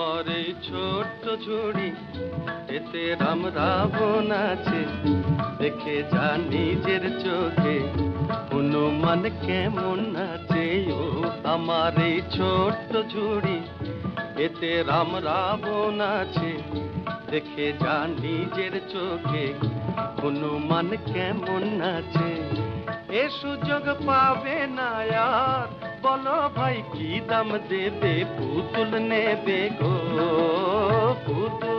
আমার এই ছোট্ট ঝুড়ি, এতে রাম রাবণ আছে, দেখে যা নিজের চোখে। হনুমান কেমন আছে ও আমার এই ছোট্ট ঝুড়ি, এতে রাম রাবণ আছে, দেখে যা নিজের চোখে। হনুমান কেমন আছে, এ সুযোগ পাবে না আর বলো ভাই, কি দাম দেবে? পুতুল নেবে গো, পুতুল।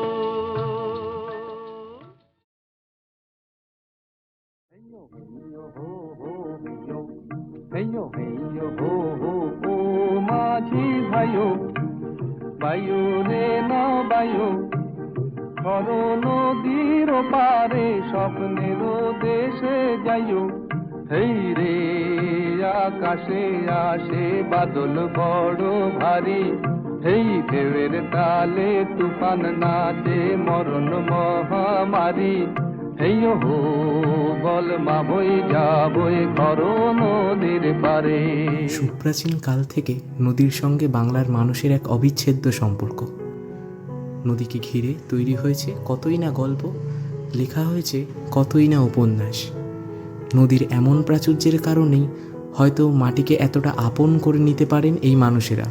মাঝি ভাইও বায়ু রে না বায়ু সর নদীর পারে স্বপ্নের দেশে যাইও হেই রে আকাশে আসে বাদল বড় ভারী। হেই ঢেউয়ের তালে তুফান নাচে মরণ মহামারী। হেইও হো, বল মা, বই যাবই করো নদীর পারে সুপ্রাচীন কাল থেকে নদীর সঙ্গে বাংলার মানুষের এক অবিচ্ছেদ্য সম্পর্ক। নদীকে ঘিরে তৈরি হয়েছে কতই না গল্প, লেখা হয়েছে কতই না উপন্যাস। নদীর এমন প্রাচুর্যের কারণেই হয়তো মাটিকে এতটা আপন করে নিতে পারেন এই মানুষেরা।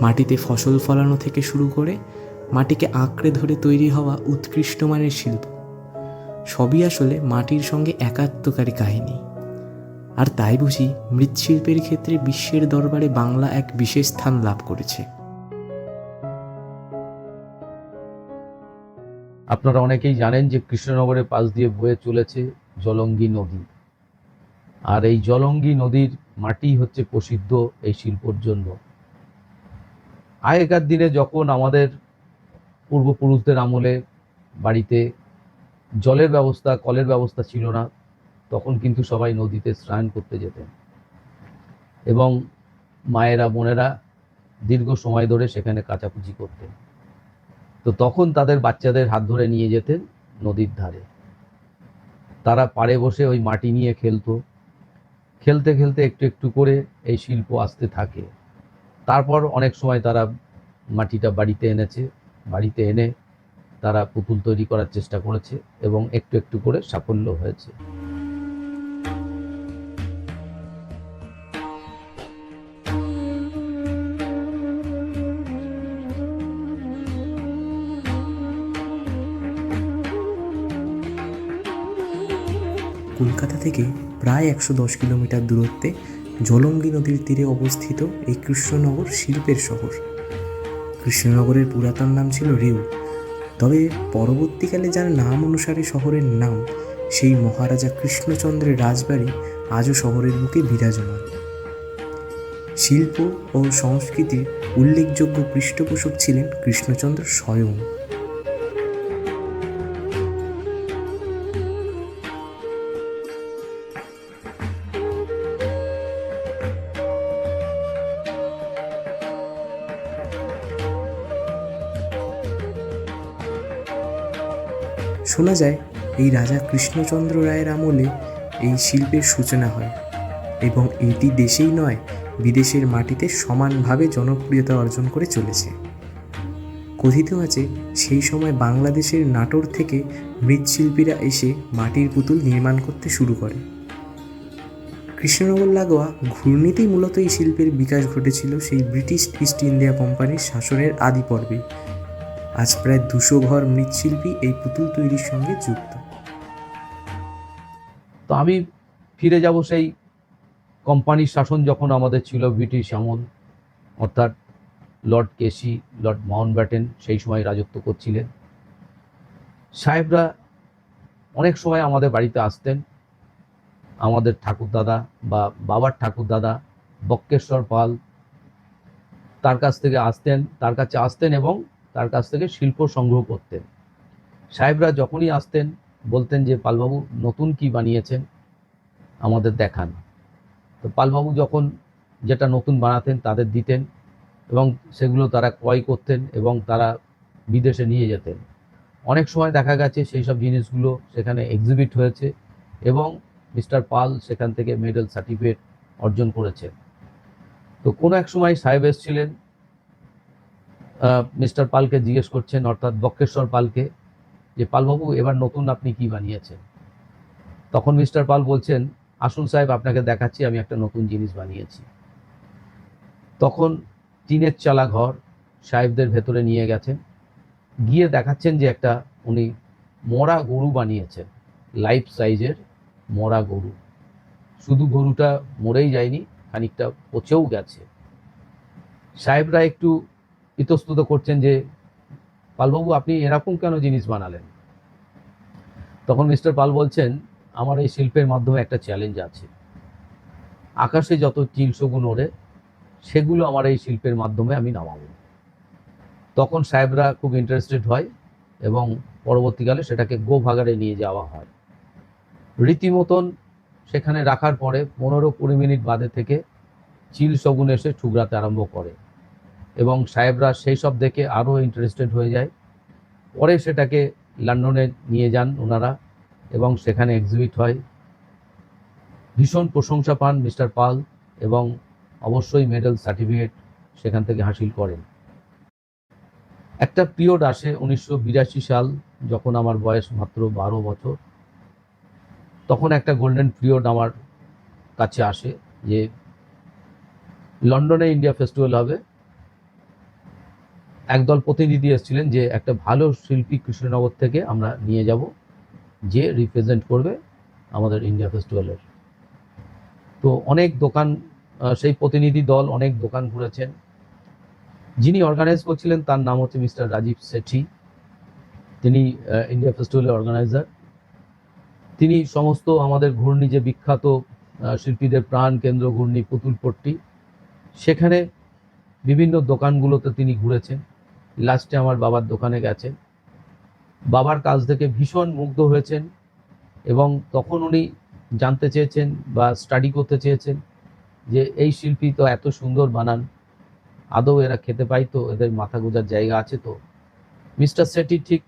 মাটিতে ফসল ফলানো থেকে শুরু করে মাটিকে আঁকড়ে ধরে তৈরি হওয়া উৎকৃষ্ট মানের শিল্প। সবই আসলে মাটির সঙ্গে একাত্মকারী কাহিনী। আর তাই বুঝি মৃৎশিল্পের ক্ষেত্রে বিশ্বের দরবারে বাংলা এক বিশেষ স্থান লাভ করেছে। আপনারা অনেকেই জানেন যে কৃষ্ণনগরের পাশ দিয়ে বয়ে চলেছে জলঙ্গি নদী। আর এই জলঙ্গি নদীর মাটি হচ্ছে প্রসিদ্ধ এই শিল্পর জন্য। আগেকার দিনে যখন আমাদের পূর্বপুরুষদের আমলে বাড়িতে জলের ব্যবস্থা, কলের ব্যবস্থা ছিল না, তখন কিন্তু সবাই নদীতে স্নান করতে যেতেন। এবং মায়েরা, বোনেরা দীর্ঘ সময় ধরে সেখানে কাচাকুচি করতেন। তো তখন তাদের বাচ্চাদের হাত ধরে নিয়ে যেতেন নদীর ধারে। তারা পাড়ে বসে ওই মাটি নিয়ে খেলতো। খেলতে খেলতে একটু একটু করে এই শিল্প আসতে থাকে। তারপর অনেক সময় তারা মাটিটা বাড়িতে এনেছে, বাড়িতে এনে তারা পুতুল তৈরি করার চেষ্টা করেছে এবং একটু একটু করে সাফল্য হয়েছে। কলকাতা থেকে প্রায় একশো দশ কিলোমিটার দূরত্বে জলঙ্গি নদীর তীরে অবস্থিত এই কৃষ্ণনগর শিল্পের শহর। কৃষ্ণনগরের পুরাতন নাম ছিল রেউ। তবে পরবর্তীকালে যার নাম অনুসারে শহরের নাম, সেই মহারাজা কৃষ্ণচন্দ্রের রাজবাড়ি আজও শহরের বুকে বিরাজমান। শিল্প ও সংস্কৃতির উল্লেখযোগ্য পৃষ্ঠপোষক ছিলেন কৃষ্ণচন্দ্র স্বয়ং। শোনা যায়, এই রাজা কৃষ্ণচন্দ্র রায়ের আমলে এই শিল্পের সূচনা হয় এবং এটি দেশেই নয়, বিদেশের মাটিতে সমানভাবে জনপ্রিয়তা অর্জন করে চলেছে। কথিত আছে, সেই সময় বাংলাদেশের নাটোর থেকে মৃৎশিল্পীরা এসে মাটির পুতুল নির্মাণ করতে শুরু করে। কৃষ্ণনগর লাগোয়া ঘূর্ণিতেই মূলত এই শিল্পের বিকাশ ঘটেছিল সেই ব্রিটিশ ইস্ট ইন্ডিয়া কোম্পানির শাসনের আদি পর্বে। আজ প্রায় দুশো ঘর মৃৎশিল্পী এই পুতুল তৈরির সঙ্গে যুক্ত। তো আমি ফিরে যাব সেই কোম্পানির শাসন যখন আমাদের ছিল ব্রিটিশ আমল, অর্থাৎ Lord Casey, Lord Mountbatten সেই সময় রাজত্ব করছিলেন। সাহেবরা অনেক সময় আমাদের বাড়িতে আসতেন। আমাদের ঠাকুরদাদা বা বাবার ঠাকুরদাদা বক্কেশ্বর পাল তার কাছ থেকে আসতেন, তার কাছে আসতেন এবং তার কাছ থেকে শিল্প সংগ্রহ করতেন। সাহেবরা যখনই আসতেন, বলতেন যে, পালবাবু, নতুন কি বানিয়েছেন? আমাদের দেখান। তো পালবাবু যখন যেটা নতুন বানাতেন, তাদের দিতেন এবং সেগুলো তারা ক্রয় করতেন এবং তারা বিদেশে নিয়ে যেতেন। অনেক সময় দেখা গেছে, সেই সব জিনিসগুলো সেখানে এক্সিবিট হয়েছে এবং মিস্টার পাল সেখান থেকে মেডেল সার্টিফিকেট অর্জন করেছেন। তো কোনো এক সময় সাহেব এসেছিলেন মিস্টার পালকে জিজ্ঞেস করছেন, অর্থাৎ বক্রেশ্বর পালকে, যে, পালবাবু, এবার নতুন আপনি কি বানিয়েছেন? তখন মিস্টার পাল বলছেন, আসুন সাহেব, আপনাকে দেখাচ্ছি, আমি একটা নতুন জিনিস বানিয়েছি। তখন টিনের চালা ঘর সাহেবদের ভেতরে নিয়ে গেছেন। গিয়ে দেখাচ্ছেন যে, একটা উনি মরা গরু বানিয়েছেন, লাইফ সাইজের মরা গরু। শুধু গরুটা মরেই যায়নি, খানিকটা পচেও গেছে। সাহেবরা একটু ইতস্তত করছেন যে, পালবাবু, আপনি এরকম কেন জিনিস বানালেন? তখন মিস্টার পাল বলছেন, আমার এই শিল্পের মাধ্যমে একটা চ্যালেঞ্জ আছে। আকাশে যত চিল শগুন ওড়ে, সেগুলো আমার এই শিল্পের মাধ্যমে আমি নামাবো। তখন সাহেবরা খুব ইন্টারেস্টেড হয় এবং পরবর্তীকালে সেটাকে গো ভাগারে নিয়ে যাওয়া হয়। রীতিমতন সেখানে রাখার পরে পনেরো কুড়ি মিনিট বাদে থেকে চিল শগুন এসে ঠুকরাতে আরম্ভ করে। এবং সাহেবরা সেই সব দেখে আরও ইন্টারেস্টেড হয়ে যায়। পরে সেটাকে লন্ডনে নিয়ে যান ওনারা এবং সেখানে এক্সিবিট হয়। ভীষণ প্রশংসা পান মিস্টার পাল এবং অবশ্যই মেডেল সার্টিফিকেট সেখান থেকে হাসিল করেন। একটা পিরিয়ড আসে উনিশশো বিরাশি সাল, যখন আমার বয়স মাত্র বারো বছর। তখন একটা গোল্ডেন পিরিয়ড আমার কাছে আসে যে লন্ডনে ইন্ডিয়া ফেস্টিভ্যাল হবে। একদল প্রতিনিধি এসেছিলেন যে একটা ভালো শিল্পী কৃষ্ণনগর থেকে আমরা নিয়ে যাব, যে রিপ্রেজেন্ট করবে আমাদের ইন্ডিয়া ফেস্টিভ্যালের তো অনেক দোকান সেই প্রতিনিধি দল অনেক দোকান ঘুরেছেন। যিনি অর্গানাইজ করছিলেন তার নাম হচ্ছে মিস্টার রাজীব সেঠি তিনি ইন্ডিয়া ফেস্টিভ্যালের অর্গানাইজার তিনি সমস্ত আমাদের ঘূর্ণি, যে বিখ্যাত শিল্পীদের প্রাণ কেন্দ্র, ঘূর্ণি পুতুলপট্টি সেখানে বিভিন্ন দোকানগুলোতে তিনি ঘুরেছেন। লাস্টে আমার বাবার দোকানে গেছেন। বাবার কাজ থেকে ভীষণ মুগ্ধ হয়েছেন এবং তখন উনি জানতে চেয়েছেন বা স্টাডি করতে চেয়েছেন যে এই শিল্পী তো এত সুন্দর বানান, আদৌ এরা খেতে পাই তো, এদের মাথা গোজার জায়গা আছে তো। মিস্টার সেটি ঠিক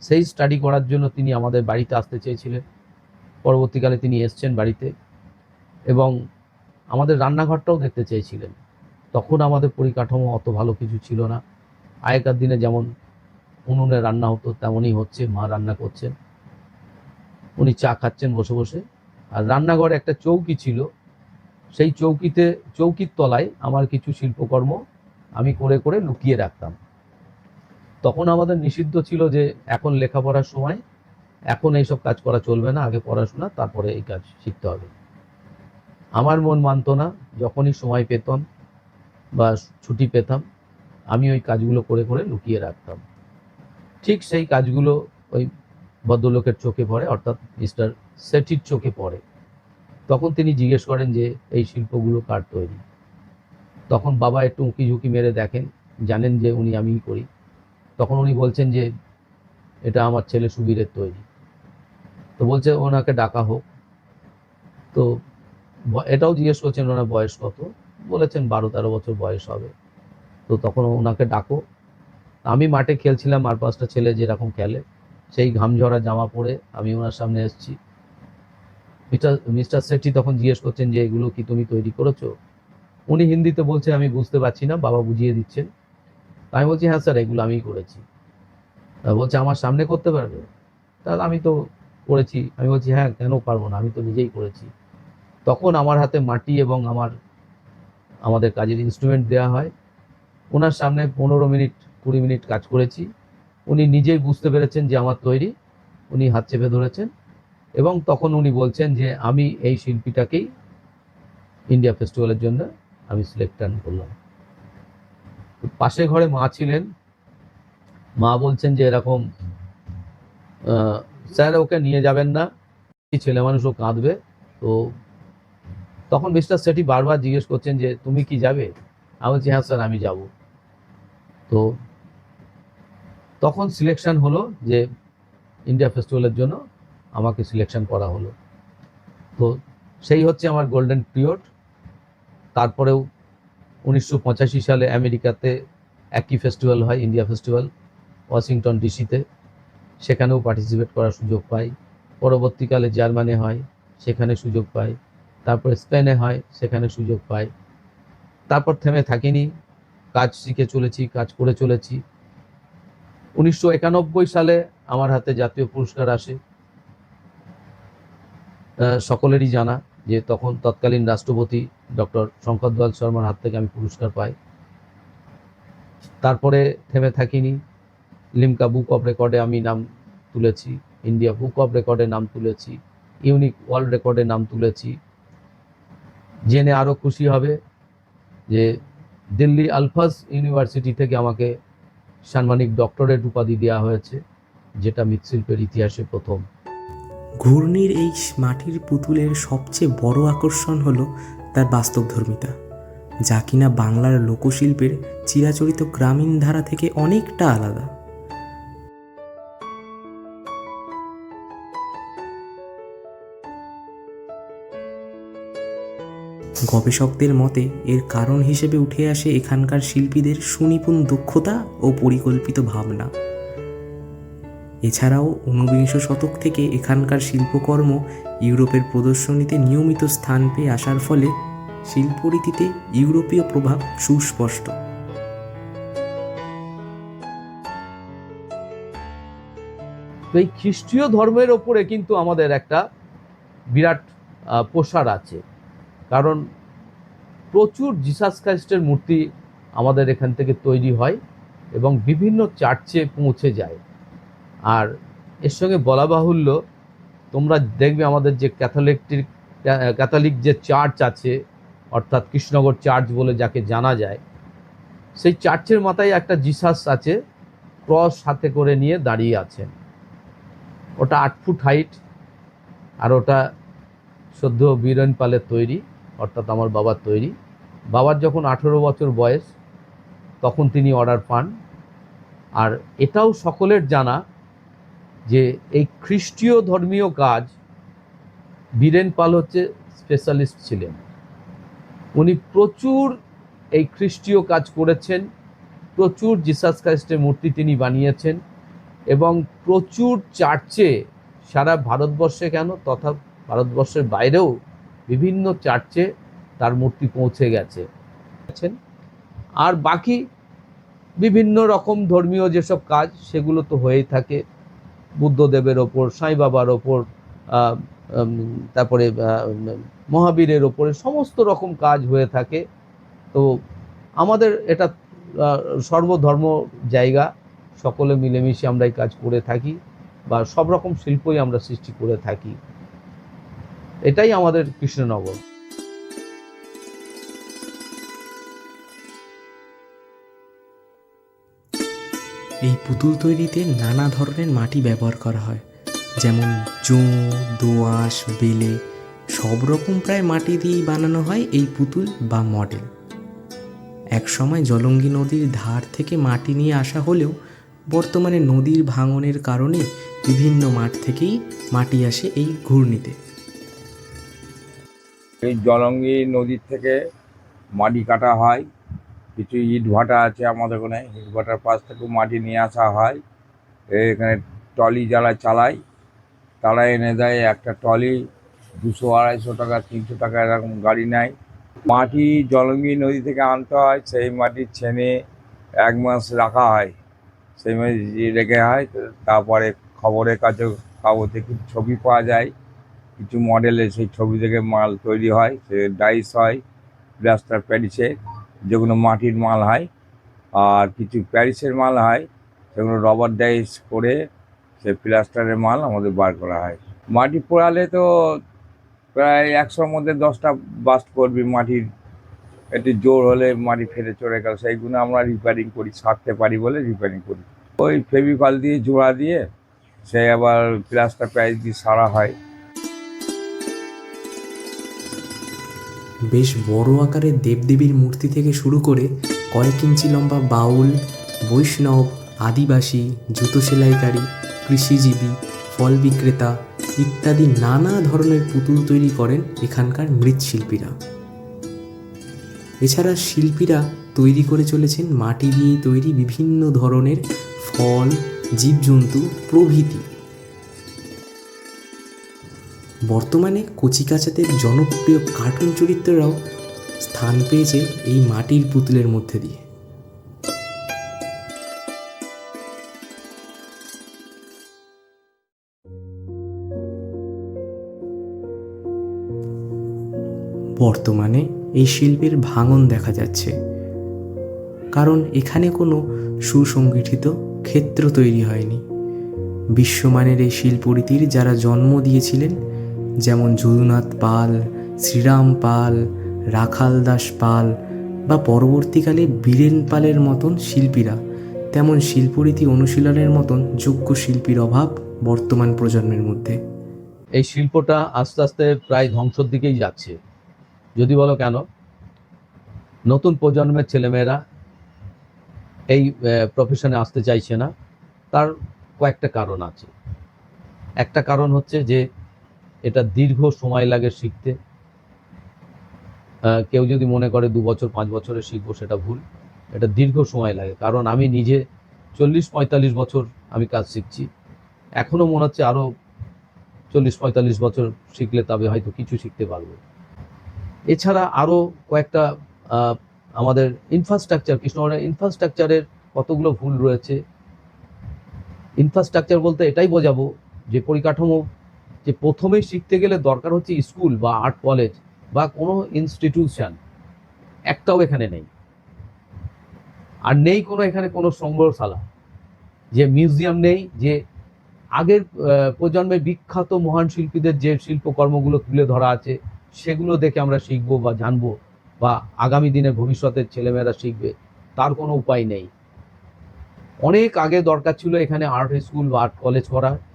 সেই স্টাডি করার জন্য তিনি আমাদের বাড়িতে আসতে চেয়েছিলেন। পরবর্তীকালে তিনি এসছেন বাড়িতে এবং আমাদের রান্নাঘরটাও দেখতে চেয়েছিলেন। তখন আমাদের পরিকাঠামো অত ভালো কিছু ছিল না। আগেকার দিনে যেমন উনুনে রান্না হতো, তেমনই হচ্ছে, মা রান্না করছেন। উনি চা খাচ্ছেন বসে বসে। আর রান্নাঘরে একটা চৌকি ছিল। সেই চৌকিতে, চৌকির তলায় আমার কিছু শিল্পকর্ম আমি করে করে লুকিয়ে রাখতাম। তখন আমাদের নিষিদ্ধ ছিল যে, এখন লেখাপড়ার সময়, এখন এইসব কাজ করা চলবে না, আগে পড়াশোনা, তারপরে এই কাজ শিখতে হবে। আমার মন মানত না, যখনই সময় পেতাম বা ছুটি পেতাম আমি ওই কাজগুলো করে করে লুকিয়ে রাখতাম। ঠিক সেই কাজগুলো ওই ভদ্রলোকের চোখে পড়ে, অর্থাৎ মিস্টার সেঠির চোখে পড়ে। তখন তিনি জিজ্ঞেস করেন যে, এই শিল্পগুলো কার তৈরি? তখন বাবা একটু উঁকি ঝুঁকি মেরে দেখেন, জানেন যে উনি আমিই করি। তখন উনি বলছেন যে, এটা আমার ছেলে সুবীরের তৈরি। তো বলছে, ওনাকে ডাকা হোক। তো এটাও জিজ্ঞেস করছেন, ওনার বয়স কত? বলেছেন, বারো তেরো বছর বয়স হবে। তো তখন ওনাকে ডাকো। আমি মাঠে খেলছিলাম, আর পাঁচটা ছেলে যেরকম খেলে, সেই ঘামঝরা জামা পরে আমি ওনার সামনে এসেছি। মিস্টার মিস্টার সেঠি তখন জিজ্ঞেস করছেন যে, এগুলো কি তুমি তৈরি করেছ? উনি হিন্দিতে বলছে, আমি বুঝতে পারছি না, বাবা বুঝিয়ে দিচ্ছেন। আমি বলছি হ্যাঁ স্যার, এগুলো আমিই করেছি। বলছে, আমার সামনে করতে পারবে? তাহলে আমি তো করেছি। আমি বলছি হ্যাঁ কেন পারব না? আমি তো নিজেই করেছি। তখন আমার হাতে মাটি এবং আমার, আমাদের কাজের ইনস্ট্রুমেন্ট দেওয়া হয়। ওনার সামনে পনেরো মিনিট, কুড়ি মিনিট কাজ করেছি। উনি নিজেই বুঝতে পেরেছেন যে আমার তৈরি। উনি হাত চেপে ধরেছেন। এবং তখন উনি বলছেন যে আমি এই শিল্পীটাকেই ইন্ডিয়া ফেস্টিভ্যালের জন্য আমি সিলেক্ট করলাম। পাশে ঘরে মা ছিলেন। মা বলছেন যে এরকম স্যার ওকে নিয়ে যাবেন না। এই ছেলে মানুষও কাঁদবে। তো তখন মিস্টার সেটি বারবার জিজ্ঞেস করছেন যে তুমি কি যাবে? আমি বলছি হ্যাঁ স্যার, আমি যাব। তো তখন সিলেকশন হলো যে ইন্ডিয়া ফেস্টিভ্যালের জন্য আমাকে সিলেকশন করা হলো। তো সেই হচ্ছে আমার গোল্ডেন পিরিয়ড তারপরেও উনিশশো পঁচাশি সালে আমেরিকাতে একই ফেস্টিভ্যাল হয় ইন্ডিয়া ফেস্টিভ্যাল ওয়াশিংটন ডিসিতে সেখানেও পার্টিসিপেট করার সুযোগ পাই। পরবর্তীকালে জার্মানি হয়, সেখানে সুযোগ পাই। তারপরে স্পেনে হয়, সেখানে সুযোগ পাই। তারপর থেমে থাকিনি। কাজ শিখে চলেছি, কাজ করে চলেছি। উনিশশো একানব্বই সালে আমার হাতে জাতীয় পুরস্কার আসে। সকলেরই জানা যে তখন তৎকালীন রাষ্ট্রপতি ডক্টর শঙ্কর দয়াল শর্মার হাত থেকে আমি পুরস্কার পাই। তারপরে থেমে থাকিনি। লিমকা বুক অফ রেকর্ডে আমি নাম তুলেছি, ইন্ডিয়া বুক অফ রেকর্ডে নাম তুলেছি, ইউনিক ওয়ার্ল্ড রেকর্ডে নাম তুলেছি। জেনে আরও খুশি হবে যে দিল্লি আলফাস ইউনিভার্সিটি থেকে আমাকে সাম্মানিক ডক্টরেট উপাধি দেওয়া হয়েছে, যেটা মৃৎশিল্পের ইতিহাসে প্রথম। ঘূর্ণির এই মাটির পুতুলের সবচেয়ে বড় আকর্ষণ হল তার বাস্তবধর্মিতা, যা কিনা বাংলার লোকশিল্পের চিরাচরিত গ্রামীণ ধারা থেকে অনেকটা আলাদা। গবেষকদের মতে, এর কারণ হিসেবে উঠে আসে এখানকার শিল্পীদের সুনিপুণ দক্ষতা ও পরিকল্পিত ভাবনা। এছাড়াও ঊনবিংশ শতক থেকে এখানকার শিল্পকর্ম ইউরোপের প্রদর্শনীতে নিয়মিত স্থান পেয়ে আসার ফলে শিল্পরীতিতে ইউরোপীয় প্রভাব সুস্পষ্ট। এই খ্রিস্টীয় ধর্মের ওপরে কিন্তু আমাদের একটা বিরাট প্রসার আছে। কারণ প্রচুর জিসাস খ্রাইস্টের মূর্তি আমাদের এখান থেকে তৈরি হয় এবং বিভিন্ন চার্চে পৌঁছে যায়। আর এর সঙ্গে বলা বাহুল্য, তোমরা দেখবে আমাদের যে ক্যাথলিকটির ক্যাথলিক যে চার্চ আছে, অর্থাৎ কৃষ্ণনগর চার্চ বলে যাকে জানা যায়, সেই চার্চের মাথায় একটা জিসাস আছে ক্রস হাতে করে নিয়ে দাঁড়িয়ে আছেন। ওটা আট ফুট হাইট আর ওটা সদ্য বীরেন পালের তৈরি। অর্থাৎ আমার বাবার তৈরি। বাবার যখন আঠেরো বছর বয়স, তখন তিনি অর্ডার পান। আর এটাও সকলের জানা যে এই খ্রিস্টীয় ধর্মীয় কাজ বীরেন পাল হচ্ছে স্পেশালিস্ট ছিলেন। উনি প্রচুর এই খ্রিস্টীয় কাজ করেছেন, প্রচুর জিসাস খ্রাইস্টের মূর্তি তিনি বানিয়েছেন এবং প্রচুর চার্চে সারা ভারতবর্ষে কেন তথা ভারতবর্ষের বাইরেও বিভিন্ন চার্চে তার মূর্তি পৌঁছে গেছে। আর বাকি বিভিন্ন রকম ধর্মীয় যেসব কাজ, সেগুলো তো হয়েই থাকে। বুদ্ধদেবের ওপর, সাঁই বাবার ওপর তারপরে মহাবীরের ওপরে সমস্ত রকম কাজ হয়ে থাকে। তো আমাদের এটা সর্বধর্ম জায়গা। সকলে মিলেমিশে আমরা এই কাজ করে থাকি বা সব রকম শিল্পই আমরা সৃষ্টি করে থাকি। এটাই আমাদের কৃষ্ণনগর। এই পুতুল তৈরিতে নানা ধরনের মাটি ব্যবহার করা হয়। যেমন জোঁ, দোআঁশ, বেলে, সব রকম প্রায় মাটি দিয়েই বানানো হয় এই পুতুল বা মডেল। একসময় জলঙ্গি নদীর ধার থেকে মাটি নিয়ে আসা হলেও বর্তমানে নদীর ভাঙনের কারণে বিভিন্ন মাঠ থেকেই মাটি আসে এই ঘূর্ণিতে। এই জলঙ্গি নদীর থেকে মাটি কাটা হয়। কিছু ইট ভাটা আছে আমাদের ওখানে। ইট ভাটার পাশ থেকেও মাটি নিয়ে আসা হয়। এখানে টলি যারা চালায়, তারা এনে দেয় একটা টলি দুশো আড়াইশো টাকা, তিনশো টাকা এরকম গাড়ি নেয়। মাটি জলঙ্গি নদী থেকে আনতে হয়, সেই মাটি ছেনে এক মাস রাখা হয়। সেই মাস রেখে হয়, তারপরে খবরের কাছে কাগজে ছবি পাওয়া যায়। কিছু মডেলের সেই ছবি থেকে মাল তৈরি হয়, সে ডাইস হয়, প্লাস্টার প্যারিসে যেগুলো মাটির মাল হয়, আর কিছু প্যারিসের মাল হয়, সেগুলো রবার ডাইস করে সে প্লাস্টারের মাল আমাদের বার করা হয়। মাটি পোড়ালে তো প্রায় একশোর মধ্যে দশটা বাস্ট করবি মাটির। একটু জোর হলে মাটি ফেটে চড়ে গেল, সেইগুলো আমরা রিপেয়ারিং করি সারতে পারি বলে রিপেয়ারিং করি। ওই ফেভিকল দিয়ে, জোড়া দিয়ে সে আবার প্লাস্টার প্যারিস দিয়ে সারা হয়। বেশ বড় আকারের দেবদেবীর মূর্তি থেকে শুরু করে কয়েক ইঞ্চি লম্বা বাউল, বৈষ্ণব, আদিবাসী, জুতো সেলাইকারী, কৃষিজীবী, ফল বিক্রেতা ইত্যাদি নানা ধরনের পুতুল তৈরি করেন এখানকার মৃৎশিল্পীরা। এছাড়া শিল্পীরা তৈরি করে চলেছেন মাটি দিয়ে তৈরি বিভিন্ন ধরনের ফল, জীবজন্তু, প্রভৃতি। বর্তমানে কচিকাচাদের জনপ্রিয় কার্টুন চরিত্ররাও স্থান পেয়েছে এই মাটির পুতুলের মধ্যে দিয়ে। বর্তমানে এই শিল্পের ভাঙন দেখা যাচ্ছে। কারণ এখানে কোনো সুসংগঠিত ক্ষেত্র তৈরি হয়নি। বিশ্বমানের এই শিল্পরীতির যারা জন্ম দিয়েছিলেন যেমন যদুনাথ পাল, শ্রীরাম পাল, রাখাল দাস পাল বা পরবর্তীকালে বীরেন পালের মতন শিল্পীরা, তেমন শিল্পরীতি অনুশীলনের মতন যোগ্য শিল্পীর অভাব বর্তমান প্রজন্মের মধ্যে। এই শিল্পটা আস্তে আস্তে প্রায় ধ্বংসর দিকেই যাচ্ছে। যদি বলো কেন? নতুন প্রজন্মের ছেলেমেয়েরা এই প্রফেশনে আসতে চাইছে না। তার কয়েকটা কারণ আছে। একটা কারণ হচ্ছে যে এটা দীর্ঘ সময় লাগে শিখতে। কেউ যদি মনে করে দু বছর, পাঁচ বছরে শিখব, সেটা ভুল। এটা দীর্ঘ সময় লাগে, কারণ আমি নিজে চল্লিশ, পঁয়তাল্লিশ বছর আমি কাজ শিখছি। এখনও মনে হচ্ছে আরও চল্লিশ, পঁয়তাল্লিশ বছর শিখলে তবে হয়তো কিছু শিখতে পারব। এছাড়া আরও কয়েকটা আমাদের ইনফ্রাস্ট্রাকচার কৃষ্ণগড়ের ইনফ্রাস্ট্রাকচারের কতগুলো ভুল রয়েছে। ইনফ্রাস্ট্রাকচার বলতে এটাই বোঝাবো যে পরিকাঠামো যে প্রথমেই শিখতে গেলে দরকার হচ্ছে স্কুল বা আর্ট কলেজ বা কোনো ইনস্টিটিউশন। একটাও এখানে নেই। আর নেই কোনো এখানে কোনো সংগ্রহশালা। যে মিউজিয়াম নেই যে আগের আহ, প্রজন্মের বিখ্যাত মহান শিল্পীদের যে শিল্পকর্মগুলো তুলে ধরা আছে সেগুলো দেখে আমরা শিখব বা জানব বা আগামী দিনে ভবিষ্যতের ছেলেমেয়েরা শিখবে তার কোনো উপায় নেই। অনেক আগে দরকার ছিল এখানে আর্ট স্কুল বা আর্ট কলেজ করার।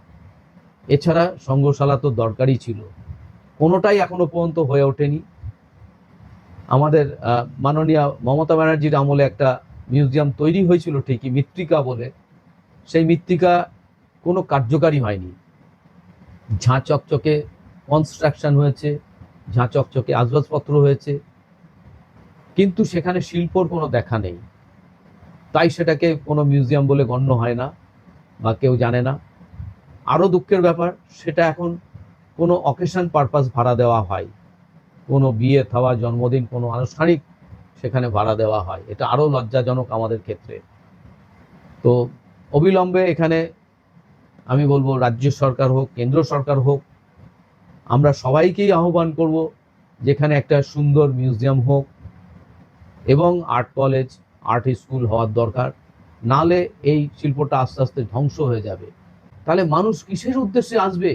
এছাড়া সংগ্রহশালা তো দরকারই ছিল। কোনোটাই এখনও পর্যন্ত হয়ে ওঠেনি। আমাদের মাননীয় মমতা ব্যানার্জির আমলে একটা মিউজিয়াম তৈরি হয়েছিল ঠিকই, মৃত্তিকা বলে। সেই মৃত্তিকা কোনো কার্যকারী হয়নি। ঝাঁ চকচকে কনস্ট্রাকশন হয়েছে, ঝাঁ চকচকে আসবাবপত্র হয়েছে। কিন্তু সেখানে শিল্পর কোনো দেখা নেই। তাই সেটাকে কোনো মিউজিয়াম বলে গণ্য হয় না, বা কেউ জানে না। আরও দুঃখের ব্যাপার, সেটা এখন কোনো অকেশন পারপাস ভাড়া দেওয়া হয়। কোনো বিয়ে থাওয়া, জন্মদিন, কোনো আনুষ্ঠানিক সেখানে ভাড়া দেওয়া হয়। এটা আরও লজ্জাজনক আমাদের ক্ষেত্রে। তো অবিলম্বে এখানে আমি বলব, রাজ্য সরকার হোক, কেন্দ্র সরকার হোক, আমরা সবাইকেই আহ্বান করব যেখানে একটা সুন্দর মিউজিয়াম হোক এবং আর্ট কলেজ আর্ট স্কুল হওয়ার দরকার। নালে এই শিল্পটা আস্তে আস্তে ধ্বংস হয়ে যাবে। তাহলে মানুষ কিসের উদ্দেশ্যে আসবে?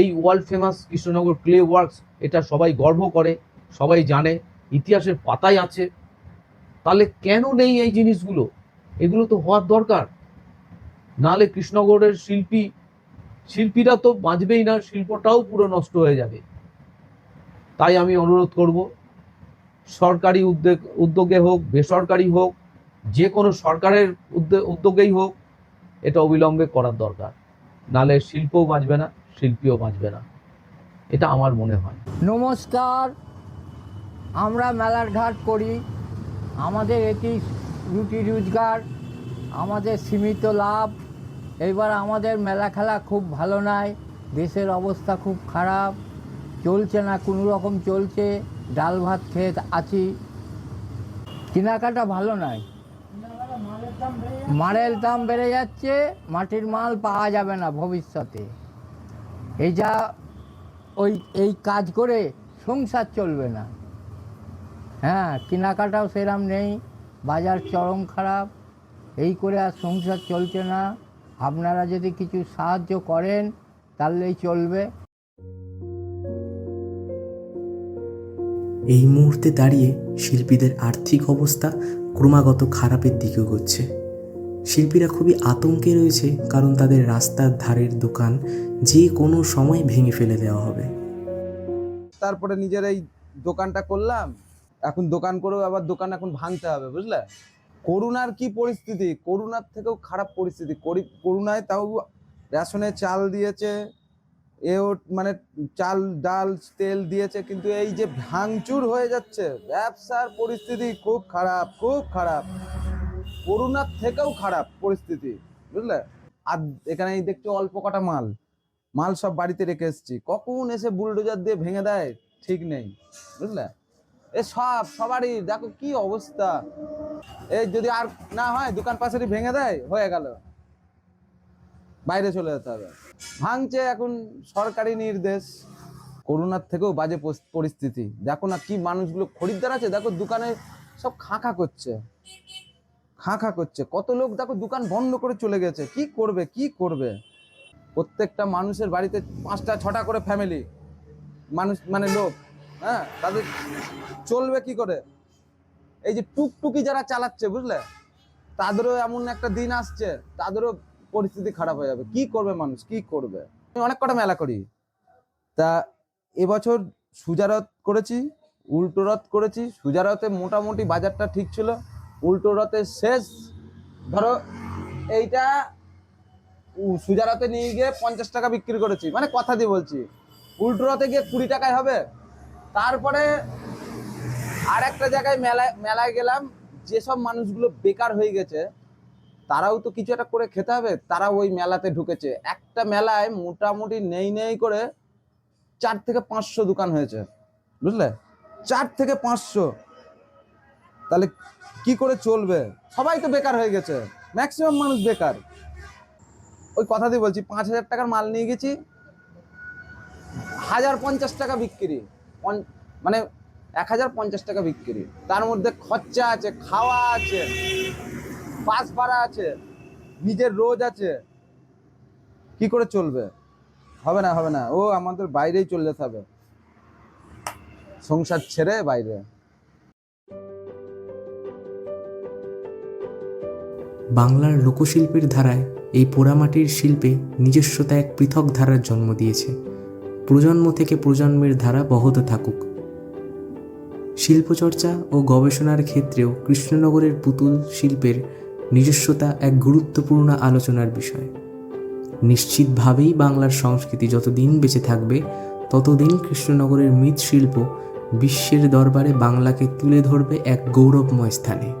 এই world famous Krishnanagar clay works এটা সবাই গর্ব করে, সবাই জানে, ইতিহাসের পাতায় আছে। তাহলে কেন নেই এই জিনিসগুলো? এগুলো তো হওয়ার দরকার। নাহলে কৃষ্ণগড়ের শিল্পী, শিল্পীরা তো বাঁচবেই না, শিল্পটাও পুরো নষ্ট হয়ে যাবে। তাই আমি অনুরোধ করব, সরকারি উদ্যোগ, উদ্যোগে হোক, বেসরকারি হোক, যে কোনো সরকারের উদ্যোগেই হোক, এটা অবিলম্বে করার দরকার। নাহলে শিল্পও বাঁচবে না, শিল্পীও বাঁচবে না। এটা আমার মনে হয়। নমস্কার, আমরা মেলার ঘাট করি। আমাদের এটি রুটি রোজগার, আমাদের সীমিত লাভ। এবার আমাদের মেলা খেলা খুব ভালো নয় দেশের অবস্থা খুব খারাপ। চলছে না, কোনো রকম চলছে। ডাল ভাত খেয়ে আছি। কেনাকাটা ভালো নয় মালের দাম বেড়ে যাচ্ছে, মাটির মাল পাওয়া যাবে না ভবিষ্যতে। এই যা ওই, এই কাজ করে সংসার চলবে না। হ্যাঁ কেনাকাটাও সেরম নেই, বাজার চরম খারাপ, এই করে আর সংসার চলছে না। আপনারা যদি কিছু সাহায্য করেন, তাহলেই চলবে। এই মুহূর্তে দাঁড়িয়ে শিল্পীদের আর্থিক অবস্থা ক্রমাগত খারাপের দিকে এগোচ্ছে। শিল্পীরা খুবই আতঙ্কে রয়েছে কারণ তাদের রাস্তার ধারের দোকান যে কোনো সময় ভেঙে ফেলে দেওয়া হবে। তারপরে নিজের এই দোকানটা করলাম, এখন দোকান করেও আবার দোকান এখন ভাঙতে হবে, বুঝলে? করোনার কি পরিস্থিতি? করোনার থেকেও খারাপ পরিস্থিতি। করি- করোনায় তাও রেশনে চাল দিয়েছে এও মানে চাল, ডাল, তেল দিয়েছে, কিন্তু এই যে ভাঙচুর হয়ে যাচ্ছে, ব্যবসার পরিস্থিতি খুব খারাপ খুব খারাপ। করোনার থেকেও খারাপ পরিস্থিতি, বুঝলে? আর এখানে দেখছ অল্প কটা মাল মাল সব বাড়িতে রেখে এসেছি। কখন এসে বুলডোজার দিয়ে ভেঙে দেয়, ঠিক নেই, বুঝলে? এ সব, সবারই, দেখো কি অবস্থা। এই যদি আর না হয়, দোকান পাশেরই ভেঙে দেয়, হয়ে গেল। বাইরে চলে যেতে হবে। ভাঙছে এখন সরকারি নির্দেশ। করোনার থেকেও বাজে পরিস্থিতি। দেখো না কি মানুষগুলো খরিদ্দার আছে, দেখো দোকানে সব খাঁ খাঁ করছে। খাঁ খাঁ করছে। কত লোক দেখো দোকান বন্ধ করে চলে গেছে। কি করবে কি করবে? প্রত্যেকটা মানুষের বাড়িতে পাঁচটা, ছটা করে ফ্যামিলি মানুষ মানে লোক হ্যাঁ? তাদের চলবে কি করে? এই যে টুকটুকি যারা চালাচ্ছে, বুঝলে? তাদেরও এমন একটা দিন আসছে। তাদেরও পরিস্থিতি খারাপ হয়ে যাবে। কি করবে মানুষ? কি করবে? আমি অনেক কটা মেলা করি। তা এবছর সুজারত করেছি, উল্টো রথ করেছি। সুজারতে মোটামুটি বাজারটা ঠিক ছিল। উল্টো রথের শেষ। ধরো এইটা সুজারতে নিয়ে গিয়ে পঞ্চাশ টাকা বিক্রি করেছি। মানে কথা দিয়ে বলছি। উল্টো রথে গিয়ে কুড়ি টাকায় হবে। তারপরে আর একটা জায়গায় মেলায় মেলায় গেলাম। যেসব মানুষগুলো বেকার হয়ে গেছে তারাও তো কিছু একটা করে খেতে হবে তারা ওই মেলাতে ঢুকেছে। একটা মেলায় মোটামুটি নেই নেই করে চার থেকে পাঁচশো দোকান হয়েছে, বুঝলে? চার থেকে পাঁচশো। তাহলে কি করে চলবে? সবাই তো বেকার হয়ে গেছে ম্যাক্সিমাম মানুষ বেকার। ওই কথা দিয়ে বলছি, পাঁচ হাজার টাকার মাল নিয়ে গেছি, হাজার পঞ্চাশ টাকা বিক্রি মানে এক হাজার পঞ্চাশ টাকা বিক্রি। তার মধ্যে খরচা আছে, খাওয়া আছে। বাস ভাড়া আছে, নিজের রোজ আছে, কি করে চলবে? হবে না হবে না, ও আমাদের বাইরেই চলে যেতে হবে। সংসার ছেড়ে বাইরে। বাংলার লোকশিল্পের ধারায় এই পোড়ামাটির শিল্পে নিজস্বতা এক পৃথক ধারার জন্ম দিয়েছে। প্রজন্ম থেকে প্রজন্মের ধারা বহত থাকুক। শিল্পচর্চা ও গবেষণার ক্ষেত্রেও কৃষ্ণনগরের পুতুল শিল্পের নিজস্বতা এক গুরুত্বপূর্ণ আলোচনার বিষয়। নিশ্চিতভাবেই বাংলার সংস্কৃতি যতদিন বেঁচে থাকবে, ততদিন কৃষ্ণনগরের মৃৎশিল্প বিশ্বের দরবারে বাংলাকে তুলে ধরবে এক গৌরবময় স্থানে।